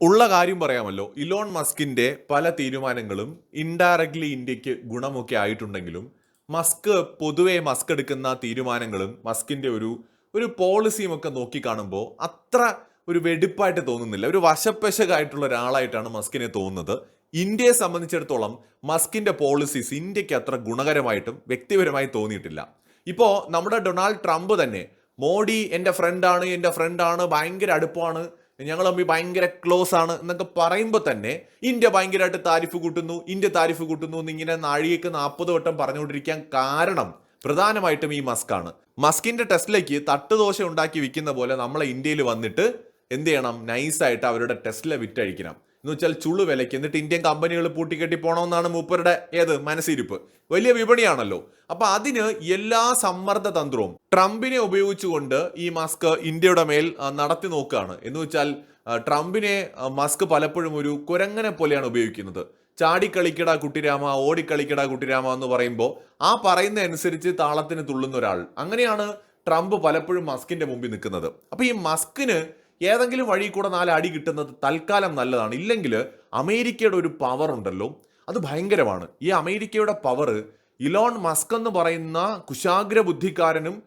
ഉള്ള കാര്യം പറയാമല്ലോ. ഇലോൺ മസ്കിന്റെ പല തീരുമാനങ്ങളും ഇൻഡയറക്ട്ലി ഇന്ത്യയ്ക്ക് ഗുണമൊക്കെ ആയിട്ടുണ്ടെങ്കിലും മസ്ക് പൊതുവെ മസ്ക് എടുക്കുന്ന തീരുമാനങ്ങളും മസ്കിന്റെ ഒരു ഒരു പോളിസിയും ഒക്കെ നോക്കി കാണുമ്പോൾ അത്ര ഒരു വെടിപ്പായിട്ട് തോന്നുന്നില്ല. ഒരു വശപ്പശകായിട്ടുള്ള ഒരാളായിട്ടാണ് മസ്കിനെ തോന്നുന്നത്. ഇന്ത്യയെ സംബന്ധിച്ചിടത്തോളം മസ്കിന്റെ പോളിസീസ് ഇന്ത്യയ്ക്ക് അത്ര ഗുണകരമായിട്ടും വ്യക്തിപരമായി തോന്നിയിട്ടില്ല. ഇപ്പോൾ നമ്മുടെ ഡൊണാൾഡ് ട്രംപ് തന്നെ മോഡി എന്റെ ഫ്രണ്ടാണ് എന്റെ ഫ്രണ്ടാണ് ഭയങ്കര അടുപ്പമാണ് ഞങ്ങൾ തമ്മിൽ ഭയങ്കര ക്ലോസ് ആണ് എന്നൊക്കെ പറയുമ്പോൾ തന്നെ ഇന്ത്യ ഭയങ്കരമായിട്ട് താരിഫ് കൂട്ടുന്നു ഇന്ത്യ താരിഫ് കൂട്ടുന്നു എന്നിങ്ങനെ നാഴികക്ക് നാൽപ്പത് വട്ടം പറഞ്ഞുകൊണ്ടിരിക്കാൻ കാരണം പ്രധാനമായിട്ടും ഈ മസ്കാണ് മസ്കിന്റെ ടെസ്റ്റിലേക്ക് തട്ടുദോശ ഉണ്ടാക്കി വിൽക്കുന്ന പോലെ നമ്മളെ ഇന്ത്യയിൽ വന്നിട്ട് എന്ത് ചെയ്യണം? നൈസായിട്ട് അവരുടെ ടെസ്റ്റിലെ വിറ്റഴിക്കണം. എന്ന് വെച്ചാൽ ചുള്ളു വിലയ്ക്ക്. എന്നിട്ട് ഇന്ത്യൻ കമ്പനികൾ പൂട്ടിക്കെട്ടി പോകണമെന്നാണ് മൂപ്പരുടെ ഏത്? മനസ്സിരിപ്പ്. വലിയ വിപണിയാണല്ലോ. അപ്പൊ അതിന് എല്ലാ സമ്മർദ്ദ തന്ത്രവും ട്രംപിനെ ഉപയോഗിച്ചുകൊണ്ട് ഈ മസ്ക് ഇന്ത്യയുടെ മേൽ നടത്തി നോക്കുകയാണ്. എന്ന് വെച്ചാൽ ട്രംപിനെ മസ്ക് പലപ്പോഴും ഒരു കുരങ്ങനെ പോലെയാണ് ഉപയോഗിക്കുന്നത്. ചാടിക്കളിക്കട കുട്ടിരാമ ഓടിക്കളിക്കട കുട്ടിരാമ എന്ന് പറയുമ്പോൾ ആ പറയുന്ന അനുസരിച്ച് താളത്തിന് തുള്ളുന്ന ഒരാൾ. അങ്ങനെയാണ് ട്രംപ് പലപ്പോഴും മസ്കിന്റെ മുമ്പിൽ നിൽക്കുന്നത്. അപ്പൊ ഈ മസ്കിന് ഏതെങ്കിലും വഴി കൂടെ നാല് അടി കിട്ടുന്നത് തൽക്കാലം നല്ലതാണ്. ഇല്ലെങ്കിൽ അമേരിക്കയുടെ ഒരു പവർ ഉണ്ടല്ലോ അത് ഭയങ്കരമാണ്. ഈ അമേരിക്കയുടെ പവർ ഇലോൺ മസ്ക് എന്ന് പറയുന്ന കുശാഗ്ര ബുദ്ധിക്കാരനും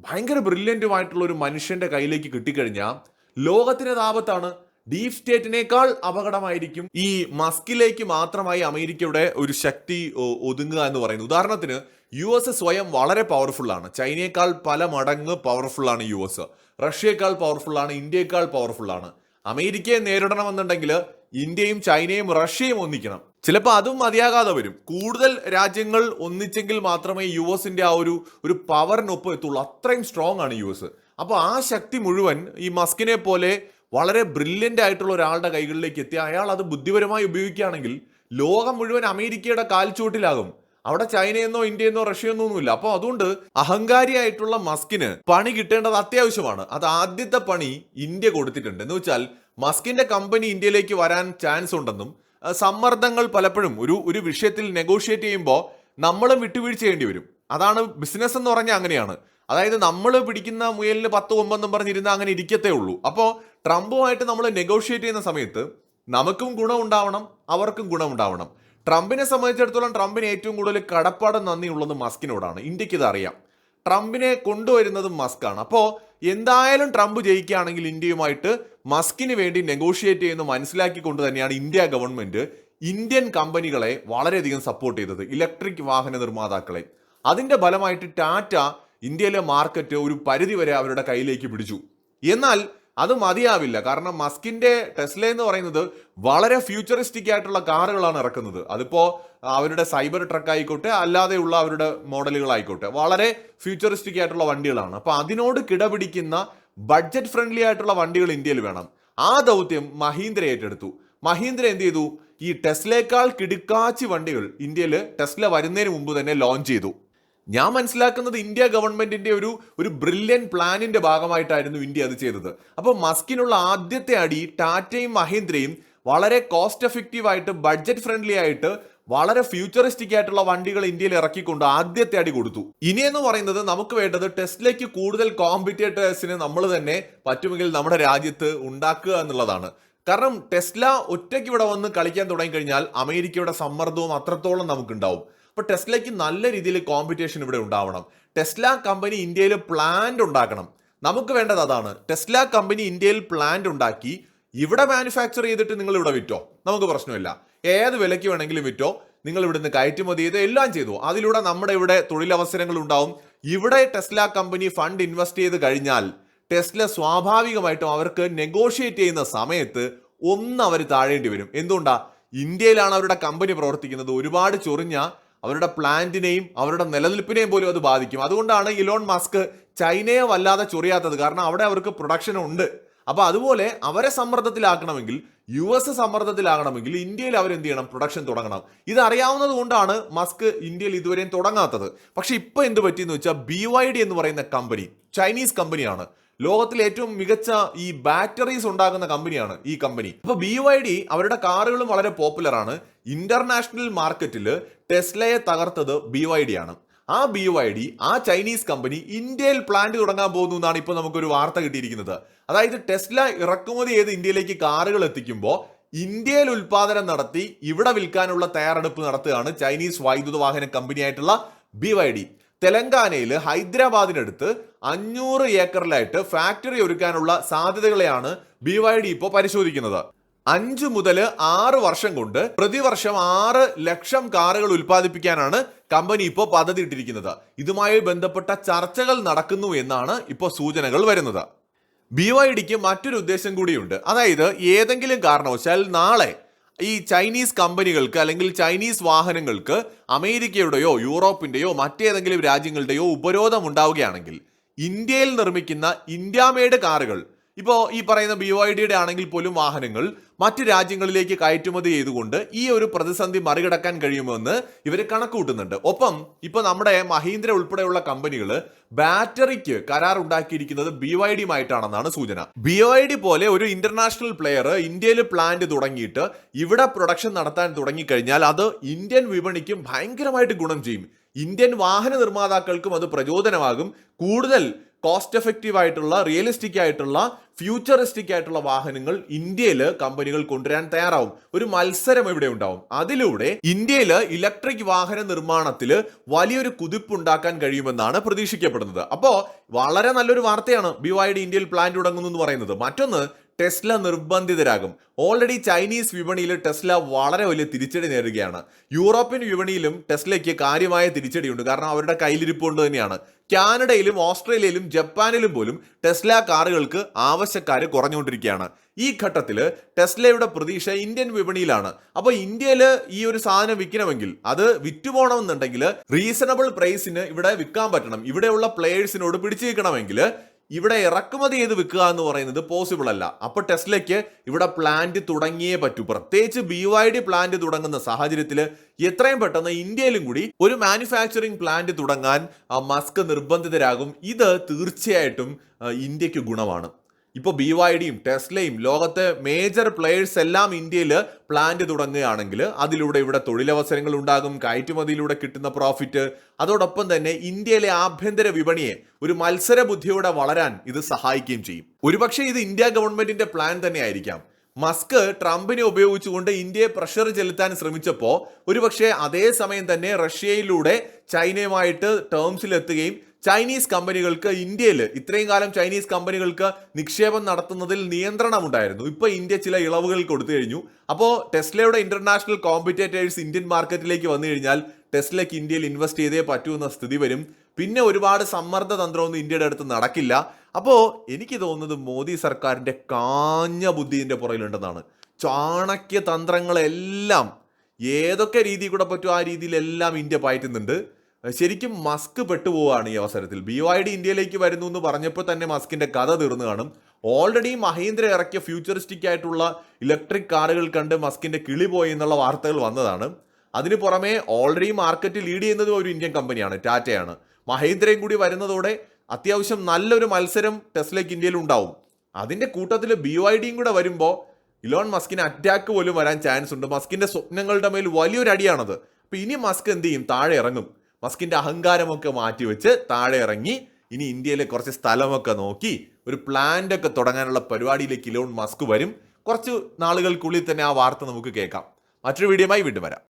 ഭയങ്കര ബ്രില്യന്റുമായിട്ടുള്ള ഒരു മനുഷ്യന്റെ കയ്യിലേക്ക് കിട്ടിക്കഴിഞ്ഞാൽ ലോകത്തിന് താപത്താണ് ഡീപ് സ്റ്റേറ്റിനേക്കാൾ അപകടമായിരിക്കും. ഈ മസ്കിലേക്ക് മാത്രമായി അമേരിക്കയുടെ ഒരു ശക്തി ഒതുങ്ങുക എന്ന് പറയുന്നത്. ഉദാഹരണത്തിന് യു എസ് സ്വയം വളരെ പവർഫുള്ളാണ് ചൈനയേക്കാൾ പല മടങ്ങ് പവർഫുള്ളാണ് യു എസ്. റഷ്യയേക്കാൾ പവർഫുള്ളാണ് ഇന്ത്യയേക്കാൾ പവർഫുള്ളാണ് അമേരിക്കയെ നേരിടണമെന്നുണ്ടെങ്കിൽ ഇന്ത്യയും ചൈനയും റഷ്യയും ഒന്നിക്കണം. ചിലപ്പോൾ അതും മതിയാകാതെ വരും. കൂടുതൽ രാജ്യങ്ങൾ ഒന്നിച്ചെങ്കിൽ മാത്രമേ യു എസിന്റെ ആ ഒരു ഒരു പവറിനൊപ്പം എത്തുള്ളൂ. അത്രയും സ്ട്രോങ് ആണ് യു എസ്. അപ്പോൾ ആ ശക്തി മുഴുവൻ ഈ മസ്കിനെ പോലെ വളരെ ബ്രില്യന്റ് ആയിട്ടുള്ള ഒരാളുടെ കൈകളിലേക്ക് എത്തി. അയാൾ അത് ബുദ്ധിപരമായി ഉപയോഗിക്കുകയാണെങ്കിൽ ലോകം മുഴുവൻ അമേരിക്കയുടെ കാൽച്ചുവട്ടിലാകും. അവിടെ ചൈനയെന്നോ ഇന്ത്യയെന്നോ റഷ്യയെന്നോ ഒന്നുമില്ല. അപ്പോൾ അതുകൊണ്ട് അഹങ്കാരിയായിട്ടുള്ള മസ്കിന് പണി കിട്ടേണ്ടത് അത്യാവശ്യമാണ്. അത് ആദ്യത്തെ പണി ഇന്ത്യ കൊടുത്തിട്ടുണ്ട്. എന്ന് വെച്ചാൽ മസ്കിന്റെ കമ്പനി ഇന്ത്യയിലേക്ക് വരാൻ ചാൻസ് ഉണ്ടെന്നും സമ്മർദ്ദങ്ങൾ പലപ്പോഴും ഒരു ഒരു വിഷയത്തിൽ നെഗോഷിയേറ്റ് ചെയ്യുമ്പോൾ നമ്മളും വിട്ടുവീഴ്ച ചെയ്യേണ്ടി വരും. അതാണ് ബിസിനസ് എന്ന് പറഞ്ഞാൽ അങ്ങനെയാണ്. അതായത് നമ്മൾ പിടിക്കുന്ന മുയലിന് പത്ത് കൊമ്പെന്നും പറഞ്ഞിരുന്ന അങ്ങനെ ഇരിക്കത്തേ ഉള്ളൂ. അപ്പോൾ ട്രംപുമായിട്ട് നമ്മൾ നെഗോഷിയേറ്റ് ചെയ്യുന്ന സമയത്ത് നമുക്കും ഗുണം ഉണ്ടാവണം അവർക്കും ഗുണം ഉണ്ടാവണം. ട്രംപിനെ സംബന്ധിച്ചിടത്തോളം ട്രംപിന് ഏറ്റവും കൂടുതൽ കടപ്പാട് നന്ദിയുള്ളത് മസ്കിനോടാണ്. ഇന്ത്യയ്ക്ക് ഇത് അറിയാം ട്രംപിനെ കൊണ്ടുവരുന്നത് മസ്കാണ്. അപ്പോൾ എന്തായാലും ട്രംപ് ജയിക്കുകയാണെങ്കിൽ ഇന്ത്യയുമായിട്ട് മസ്കിന് വേണ്ടി നെഗോഷിയേറ്റ് ചെയ്യുന്ന മനസ്സിലാക്കിക്കൊണ്ട് തന്നെയാണ് ഇന്ത്യ ഗവൺമെന്റ് ഇന്ത്യൻ കമ്പനികളെ വളരെയധികം സപ്പോർട്ട് ചെയ്തത്. ഇലക്ട്രിക് വാഹന നിർമ്മാതാക്കളെ. അതിന്റെ ഫലമായിട്ട് ടാറ്റ ഇന്ത്യയിലെ മാർക്കറ്റ് ഒരു പരിധിവരെ അവരുടെ കയ്യിലേക്ക് പിടിച്ചു. എന്നാൽ അത് മതിയാവില്ല. കാരണം മസ്കിന്റെ ടെസ്ല എന്ന് പറയുന്നത് വളരെ ഫ്യൂച്ചറിസ്റ്റിക് ആയിട്ടുള്ള കാറുകളാണ് ഇറക്കുന്നത്. അതിപ്പോ അവരുടെ സൈബർ ട്രക്ക് ആയിക്കോട്ടെ അല്ലാതെയുള്ള അവരുടെ മോഡലുകളായിക്കോട്ടെ വളരെ ഫ്യൂച്ചറിസ്റ്റിക് ആയിട്ടുള്ള വണ്ടികളാണ്. അപ്പൊ അതിനോട് കിടപിടിക്കുന്ന ബഡ്ജറ്റ് ഫ്രണ്ട്ലി ആയിട്ടുള്ള വണ്ടികൾ ഇന്ത്യയിൽ വേണം. ആ ദൗത്യം മഹീന്ദ്ര ഏറ്റെടുത്തു. മഹീന്ദ്ര എന്ത് ചെയ്തു? ഈ ടെസ്ലയേക്കാൾ കിടുക്കാച്ചി വണ്ടികൾ ഇന്ത്യയിൽ ടെസ്ല വരുന്നതിന് മുമ്പ് തന്നെ ലോഞ്ച് ചെയ്തു. ഞാൻ മനസ്സിലാക്കുന്നത് ഇന്ത്യ ഗവൺമെന്റിന്റെ ഒരു ഒരു ബ്രില്യൻ പ്ലാനിന്റെ ഭാഗമായിട്ടായിരുന്നു ഇന്ത്യ അത് ചെയ്തത്. അപ്പോൾ മസ്കിനുള്ള ആദ്യത്തെ അടി ടാറ്റയും മഹീന്ദ്രയും വളരെ കോസ്റ്റ് എഫക്റ്റീവ് ആയിട്ട് ബഡ്ജറ്റ് ഫ്രണ്ട്ലി ആയിട്ട് വളരെ ഫ്യൂച്ചറിസ്റ്റിക് ആയിട്ടുള്ള വണ്ടികൾ ഇന്ത്യയിൽ ഇറക്കിക്കൊണ്ട് ആദ്യത്തെ അടി കൊടുത്തു. ഇനിയെന്ന് പറയുന്നത് നമുക്ക് വേണ്ടത് ടെസ്റ്റിലേക്ക് കൂടുതൽ കോമ്പറ്റേറ്റേഴ്സിനെ നമ്മൾ തന്നെ പറ്റുമെങ്കിൽ നമ്മുടെ രാജ്യത്ത് ഉണ്ടാക്കുക എന്നുള്ളതാണ്. കാരണം ടെസ്ല ഒറ്റയ്ക്ക് ഇവിടെ വന്ന് കളിക്കാൻ തുടങ്ങിക്കഴിഞ്ഞാൽ അമേരിക്കയുടെ സമ്മർദ്ദവും അത്രത്തോളം നമുക്കുണ്ടാവും. അപ്പൊ ടെസ്ലയ്ക്ക് നല്ല രീതിയിൽ കോമ്പറ്റീഷൻ ഇവിടെ ഉണ്ടാവണം. ടെസ്ല കമ്പനി ഇന്ത്യയിൽ പ്ലാന്റ് ഉണ്ടാക്കണം. നമുക്ക് വേണ്ടത് അതാണ്. ടെസ്ല കമ്പനി ഇന്ത്യയിൽ പ്ലാന്റ് ഉണ്ടാക്കി ഇവിടെ മാനുഫാക്ചർ ചെയ്തിട്ട് നിങ്ങൾ ഇവിടെ വിറ്റോ? നമുക്ക് പ്രശ്നമില്ല. ഏത് വിലയ്ക്ക് വേണമെങ്കിലും വിറ്റോ? നിങ്ങൾ ഇവിടുന്ന് കയറ്റുമതി ചെയ്ത് എല്ലാം ചെയ്തു. അതിലൂടെ നമ്മുടെ ഇവിടെ തൊഴിലവസരങ്ങൾ ഉണ്ടാവും. ഇവിടെ ടെസ്ല കമ്പനി ഫണ്ട് ഇൻവെസ്റ്റ് ചെയ്ത് കഴിഞ്ഞാൽ ടെസ്ല സ്വാഭാവികമായിട്ടും അവർക്ക് നെഗോഷിയേറ്റ് ചെയ്യുന്ന സമയത്ത് ഒന്ന് അവർ താഴേണ്ടി വരും. എന്തുകൊണ്ടാണ് ഇന്ത്യയിലാണ് അവരുടെ കമ്പനി പ്രവർത്തിക്കുന്നത്. ഒരുപാട് ചൊറിഞ്ഞ അവരുടെ പ്ലാന്റിനെയും അവരുടെ നിലനിൽപ്പിനെയും പോലും അത് ബാധിക്കും. അതുകൊണ്ടാണ് ഇലോൺ മസ്ക് ചൈനയെ വല്ലാതെ ചൊറിയാത്തത്. കാരണം അവിടെ അവർക്ക് പ്രൊഡക്ഷൻ ഉണ്ട് അപ്പൊ അതുപോലെ അവരെ സമ്മർദ്ദത്തിലാക്കണമെങ്കിൽ യു എസ് സമ്മർദ്ദത്തിലാകണമെങ്കിൽ ഇന്ത്യയിൽ അവർ എന്ത് ചെയ്യണം? പ്രൊഡക്ഷൻ തുടങ്ങണം. ഇത് കൊണ്ടാണ് മസ്ക് ഇന്ത്യയിൽ ഇതുവരെയും തുടങ്ങാത്തത്. പക്ഷേ ഇപ്പോൾ എന്ത് പറ്റിയെന്ന് വെച്ചാൽ ബി വൈ ഡി എന്ന് പറയുന്ന കമ്പനി ചൈനീസ് കമ്പനിയാണ് ലോകത്തിലെ ഏറ്റവും മികച്ച ഈ ബാറ്ററീസ് ഉണ്ടാക്കുന്ന കമ്പനിയാണ് ഈ കമ്പനി അപ്പോൾ ബി വൈ ഡി അവരുടെ കാറുകളും വളരെ പോപ്പുലറാണ് ഇന്റർനാഷണൽ മാർക്കറ്റിൽ ടെസ്ലയെ തകർത്തത് ബി വൈ ഡി ആണ്. ആ ബി വൈ ഡി ആ ചൈനീസ് കമ്പനി ഇന്ത്യയിൽ പ്ലാന്റ് തുടങ്ങാൻ പോകുന്നു എന്നാണ് ഇപ്പോൾ നമുക്കൊരു വാർത്ത കിട്ടിയിരിക്കുന്നത്. അതായത് ടെസ്ല ഇറക്കുമതി ചെയ്ത് ഇന്ത്യയിലേക്ക് കാറുകൾ എത്തിക്കുമ്പോൾ ഇന്ത്യയിൽ ഉൽപാദനം നടത്തി ഇവിടെ വിൽക്കാനുള്ള തയ്യാറെടുപ്പ് നടത്തുകയാണ് ചൈനീസ് വൈദ്യുത വാഹന കമ്പനിയായിട്ടുള്ള ബി വൈ ഡി തെലങ്കാനയിൽ ഹൈദരാബാദിനടുത്ത് അഞ്ഞൂറ് ഏക്കറിലായിട്ട് ഫാക്ടറി ഒരുക്കാനുള്ള സാധ്യതകളെയാണ് ബി വൈ ഡി ഇപ്പോൾ പരിശോധിക്കുന്നത്. അഞ്ചു മുതൽ ആറ് വർഷം കൊണ്ട് പ്രതിവർഷം ആറ് ലക്ഷം കാറുകൾ ഉൽപ്പാദിപ്പിക്കാനാണ് കമ്പനി ഇപ്പോൾ പദ്ധതി ഇട്ടിരിക്കുന്നത് ഇതുമായി ബന്ധപ്പെട്ട ചർച്ചകൾ നടക്കുന്നു എന്നാണ് ഇപ്പോൾ സൂചനകൾ വരുന്നത്. ബി വൈ ഡിക്ക് മറ്റൊരു ഉദ്ദേശം കൂടിയുണ്ട്. അതായത് ഏതെങ്കിലും കാരണവശാൽ നാളെ ഈ ചൈനീസ് കമ്പനികൾക്ക് അല്ലെങ്കിൽ ചൈനീസ് വാഹനങ്ങൾക്ക് അമേരിക്കയുടെയോ യൂറോപ്പിന്റെയോ മറ്റേതെങ്കിലും രാജ്യങ്ങളുടെയോ ഉപരോധം ഉണ്ടാവുകയാണെങ്കിൽ ഇന്ത്യയിൽ നിർമ്മിക്കുന്ന ഇന്ത്യാമേഡ് കാറുകൾ ഇപ്പോൾ ഈ പറയുന്ന ബി ഒ ഡിയുടെ ആണെങ്കിൽ പോലും വാഹനങ്ങൾ മറ്റ് രാജ്യങ്ങളിലേക്ക് കയറ്റുമതി ചെയ്തുകൊണ്ട് ഈ ഒരു പ്രതിസന്ധി മറികടക്കാൻ കഴിയുമെന്ന് ഇവർ കണക്കുകൂട്ടുന്നുണ്ട്. ഒപ്പം ഇപ്പോൾ നമ്മുടെ മഹീന്ദ്ര ഉൾപ്പെടെയുള്ള കമ്പനികൾ ബാറ്ററിക്ക് കരാർ ഉണ്ടാക്കിയിരിക്കുന്നത് ബി വൈ ഡിയുമായിട്ടാണെന്നാണ് സൂചന. ബി ഒ ഡി പോലെ ഒരു ഇന്റർനാഷണൽ പ്ലെയർ ഇന്ത്യയിൽ പ്ലാന്റ് തുടങ്ങിയിട്ട് ഇവിടെ പ്രൊഡക്ഷൻ നടത്താൻ തുടങ്ങിക്കഴിഞ്ഞാൽ അത് ഇന്ത്യൻ വിപണിക്കും ഭയങ്കരമായിട്ട് ഗുണം ചെയ്യും. ഇന്ത്യൻ വാഹന നിർമ്മാതാക്കൾക്കും അത് പ്രചോദനമാകും. കൂടുതൽ കോസ്റ്റ് എഫക്റ്റീവ് ആയിട്ടുള്ള റിയലിസ്റ്റിക് ആയിട്ടുള്ള ഫ്യൂച്ചറിസ്റ്റിക് ആയിട്ടുള്ള വാഹനങ്ങൾ ഇന്ത്യയിൽ കമ്പനികൾ കൊണ്ടുവരാൻ തയ്യാറാവും. ഒരു മത്സരം ഇവിടെ ഉണ്ടാവും. അതിലൂടെ ഇന്ത്യയിൽ ഇലക്ട്രിക് വാഹന നിർമ്മാണത്തിൽ വലിയൊരു കുതിപ്പ് ഉണ്ടാക്കാൻ കഴിയുമെന്നാണ് പ്രതീക്ഷിക്കപ്പെടുന്നത്. അപ്പോൾ വളരെ നല്ലൊരു വാർത്തയാണ് ബി വൈഡ് ഇന്ത്യയിൽ പ്ലാന്റ് തുടങ്ങുന്നു എന്ന് പറയുന്നത്. മറ്റൊന്ന് ടെസ്ല നിർബന്ധിതരാകും. ഓൾറെഡി ചൈനീസ് വിപണിയിൽ ടെസ്ല വളരെ വലിയ തിരിച്ചടി നേടുകയാണ് യൂറോപ്യൻ വിപണിയിലും ടെസ്ലയ്ക്ക് കാര്യമായ തിരിച്ചടിയുണ്ട്. കാരണം അവരുടെ കയ്യിലിരിപ്പ് കൊണ്ട് തന്നെയാണ്. കാനഡയിലും ഓസ്ട്രേലിയയിലും ജപ്പാനിലും പോലും ടെസ്ല കാറുകൾക്ക് ആവശ്യക്കാർ കുറഞ്ഞുകൊണ്ടിരിക്കുകയാണ്. ഈ ഘട്ടത്തിൽ ടെസ്ലയുടെ പ്രതീക്ഷ ഇന്ത്യൻ വിപണിയിലാണ്. അപ്പോൾ ഇന്ത്യയിൽ ഈ ഒരു സാധനം വിൽക്കണമെങ്കിൽ അത് വിറ്റുപോകണമെന്നുണ്ടെങ്കിൽ റീസണബിൾ പ്രൈസിന് ഇവിടെ വിൽക്കാൻ പറ്റണം. ഇവിടെയുള്ള പ്ലേയേഴ്സിനോട് പിടിച്ചു നിൽക്കണമെങ്കിൽ ഇവിടെ ഇറക്കുമതി ചെയ്ത് വിൽക്കുക എന്ന് പറയുന്നത് പോസിബിൾ അല്ല. അപ്പൊ ടെസ്ലയ്ക്ക് ഇവിടെ പ്ലാന്റ് തുടങ്ങിയേ പറ്റൂ. പ്രത്യേകിച്ച് ബി വൈ ഡി പ്ലാന്റ് തുടങ്ങുന്ന സാഹചര്യത്തിൽ എത്രയും പെട്ടെന്ന് ഇന്ത്യയിലും കൂടി ഒരു മാനുഫാക്ചറിംഗ് പ്ലാന്റ് തുടങ്ങാൻ മസ്ക് നിർബന്ധിതരാകും. ഇത് തീർച്ചയായിട്ടും ഇന്ത്യയ്ക്ക് ഗുണമാണ്. ഇപ്പോൾ ബി വൈ ഡിയും ടെസ്ലയും ലോകത്തെ മേജർ പ്ലെയേഴ്സ് എല്ലാം ഇന്ത്യയിൽ പ്ലാന്റ് തുടങ്ങുകയാണെങ്കിൽ അതിലൂടെ ഇവിടെ തൊഴിലവസരങ്ങൾ ഉണ്ടാകും കയറ്റുമതിയിലൂടെ കിട്ടുന്ന പ്രോഫിറ്റ് അതോടൊപ്പം തന്നെ ഇന്ത്യയിലെ ആഭ്യന്തര വിപണിയെ ഒരു മത്സര ബുദ്ധിയോടെ വളരാൻ ഇത് സഹായിക്കുകയും ചെയ്യും. ഒരുപക്ഷെ ഇത് ഇന്ത്യ ഗവൺമെന്റിന്റെ പ്ലാൻ തന്നെ ആയിരിക്കാം മസ്ക് ട്രംപിനെ ഉപയോഗിച്ചുകൊണ്ട് ഇന്ത്യയെ പ്രഷർ ചെലുത്താൻ ശ്രമിച്ചപ്പോൾ ഒരുപക്ഷെ അതേ സമയം തന്നെ റഷ്യയിലൂടെ ചൈനയുമായിട്ട് ടേംസിലെത്തുകയും ചൈനീസ് കമ്പനികൾക്ക് ഇന്ത്യയിൽ ഇത്രയും കാലം ചൈനീസ് കമ്പനികൾക്ക് നിക്ഷേപം നടത്തുന്നതിൽ നിയന്ത്രണം ഉണ്ടായിരുന്നു ഇപ്പൊ ഇന്ത്യ ചില ഇളവുകൾ കൊടുത്തു കഴിഞ്ഞു. അപ്പോൾ ടെസ്ലയുടെ ഇന്റർനാഷണൽ കോമ്പറ്റേറ്റേഴ്സ് ഇന്ത്യൻ മാർക്കറ്റിലേക്ക് വന്നു കഴിഞ്ഞാൽ ടെസ്ലയ്ക്ക് ഇന്ത്യയിൽ ഇൻവെസ്റ്റ് ചെയ്തേ പറ്റൂ എന്ന സ്ഥിതി വരും. പിന്നെ ഒരുപാട് സമ്മർദ്ദ തന്ത്രമൊന്നും ഇന്ത്യയുടെ അടുത്ത് നടക്കില്ല. അപ്പോൾ എനിക്ക് തോന്നുന്നത് മോദി സർക്കാരിന്റെ കാഞ്ഞ ബുദ്ധിന്റെ പുറകിലുണ്ടെന്നാണ്. ചാണക്യ തന്ത്രങ്ങളെല്ലാം ഏതൊക്കെ രീതിയിൽ കൂടെ പറ്റുമോ ആ രീതിയിലെല്ലാം ഇന്ത്യ പയറ്റുന്നുണ്ട്. ശരിക്കും മസ്ക് പെട്ടുപോവാണ് ഈ അവസരത്തിൽ. ബി ഒ ഐ ഡി ഇന്ത്യയിലേക്ക് വരുന്നു എന്ന് പറഞ്ഞപ്പോൾ തന്നെ മസ്കിന്റെ കഥ തീർന്നു കാണും. ഓൾറെഡി മഹീന്ദ്ര ഇറക്കിയ ഫ്യൂച്ചറിസ്റ്റിക് ആയിട്ടുള്ള ഇലക്ട്രിക് കാറുകൾ കണ്ട് മസ്കിന്റെ കിളി പോയി എന്നുള്ള വാർത്തകൾ വന്നതാണ്. അതിന് പുറമെ ഓൾറെഡി മാർക്കറ്റ് ലീഡ് ചെയ്യുന്നത് ഒരു ഇന്ത്യൻ കമ്പനിയാണ് ടാറ്റയാണ്. മഹീന്ദ്രയും കൂടി വരുന്നതോടെ അത്യാവശ്യം നല്ലൊരു മത്സരം ടെസ്ലയ്ക്ക് ഇന്ത്യയിൽ ഉണ്ടാവും. അതിന്റെ കൂട്ടത്തിൽ ബി ഒ ഐ ഡിയും കൂടെ വരുമ്പോൾ ഇലോൺ മസ്കിന് അറ്റാക്ക് പോലും വരാൻ ചാൻസ് ഉണ്ട്. മസ്കിന്റെ സ്വപ്നങ്ങളുടെ മേൽ വലിയൊരു അടിയാണത്. അപ്പോൾ ഇനി മസ്ക് എന്ത് ചെയ്യും? താഴെ ഇറങ്ങും. മസ്കിന്റെ അഹങ്കാരമൊക്കെ മാറ്റിവെച്ച് താഴെ ഇറങ്ങി ഇനി ഇന്ത്യയിലെ കുറച്ച് സ്ഥലമൊക്കെ നോക്കി ഒരു പ്ലാന്റ് ഒക്കെ തുടങ്ങാനുള്ള പരിപാടിയിലേക്ക് ഇലോൺ മസ്ക് വരും. കുറച്ച് നാളുകൾക്കുള്ളിൽ തന്നെ ആ വാർത്ത നമുക്ക് കേൾക്കാം. മറ്റൊരു വീഡിയോയുമായി വീണ്ടും വരാം.